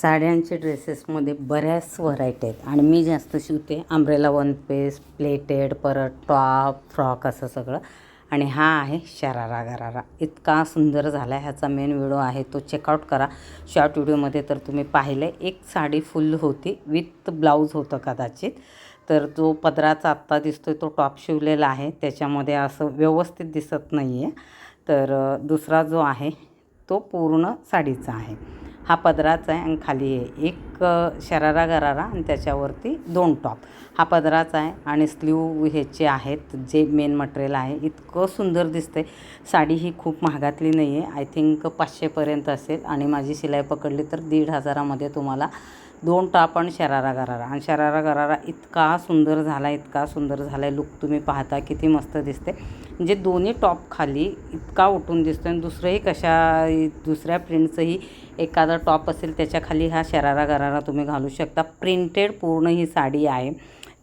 साड्यांचे ड्रेसेसमध्ये बऱ्याच व्हरायटी आहेत. आणि मी जास्त शिवते आंब्रेला वन पीस प्लेटेड परत टॉप फ्रॉक असं सगळं. आणि हा आहे शरारा गरारा. इतका सुंदर झाला आहे ह्याचा मेन व्हिडिओ आहे. तो चेकआउट करा. शॉर्ट व्हिडिओमध्ये तर तुम्ही पाहिलं एक साडी फुल होती विथ ब्लाऊज होतं कदाचित. तर जो पदराचा आत्ता दिसतो आहे तो टॉप शिवलेला आहे. त्याच्यामध्ये असं व्यवस्थित दिसत नाही आहे तर दुसरा जो आहे तो पूर्ण साडीचा आहे. हा पदराचा आहे आणि खाली आहे एक शरारा गरारा आणि त्याच्यावरती दोन टॉप. हा पदराचा आहे आणि स्लीव ह्याचे आहेत जे मेन मटेरियल आहे इतकं सुंदर दिसते साडी ही खूप महागातली नाही आहे आय थिंक पाचशेपर्यंत असेल आणि माझी शिलाई पकडली तर दीड हजारामध्ये तुम्हाला दोन टॉप आणि शरारा गरारा. आणि शरारा गरारा इतका सुंदर झाला इतका सुंदर झाला आहे लुक तुम्ही पाहता किती मस्त दिसते. म्हणजे दोन्ही टॉप खाली इतका उठून दिसतो आणि दुसरंही कशा दुसऱ्या प्रिंटचंही एखादा टॉप असेल त्याच्याखाली हा शरारा गरारा तुम्ही घालू शकता. प्रिंटेड पूर्ण ही साडी आहे.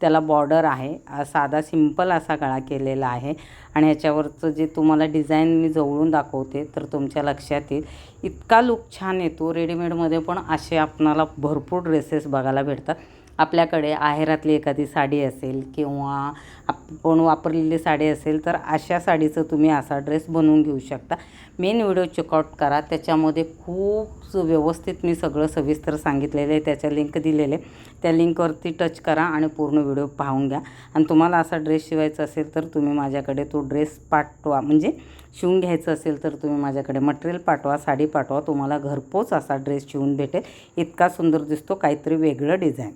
त्याला बॉर्डर आहे. साधा सिंपल असा गळा केलेला आहे. आणि ह्याच्यावरचं जे तुम्हाला डिझाईन मी जवळून दाखवते तर तुमच्या लक्षात येईल. इतका लुक छान येतो. रेडीमेडमध्ये पण असे आपणाला भरपूर ड्रेसेस बघायला भेटतात. आपल्याकडे आहेरातली एखादी साडी असेल किंवा आपण वापरलेली साडी असेल तर अशा साडीचं तुम्ही असा ड्रेस बनवून घेऊ शकता. मेन व्हिडिओ चेकआउट करा. त्याच्यामध्ये खूप व्यवस्थित मी सगळं सविस्तर सांगितलेलं आहे. त्याच्या लिंक दिलेले. त्या लिंकवरती टच करा आणि पूर्ण व्हिडिओ पाहून घ्या. आणि तुम्हाला असा ड्रेस शिवायचा असेल तर तुम्ही माझ्याकडे तो ड्रेस पाठवा. म्हणजे शिवून घ्यायचं असेल तर तुम्ही माझ्याकडे मटेरियल पाठवा साडी पाठवा. तुम्हाला घरपोच असा ड्रेस शिवून भेटेल. इतका सुंदर दिसतो काहीतरी वेगळं डिझाईन.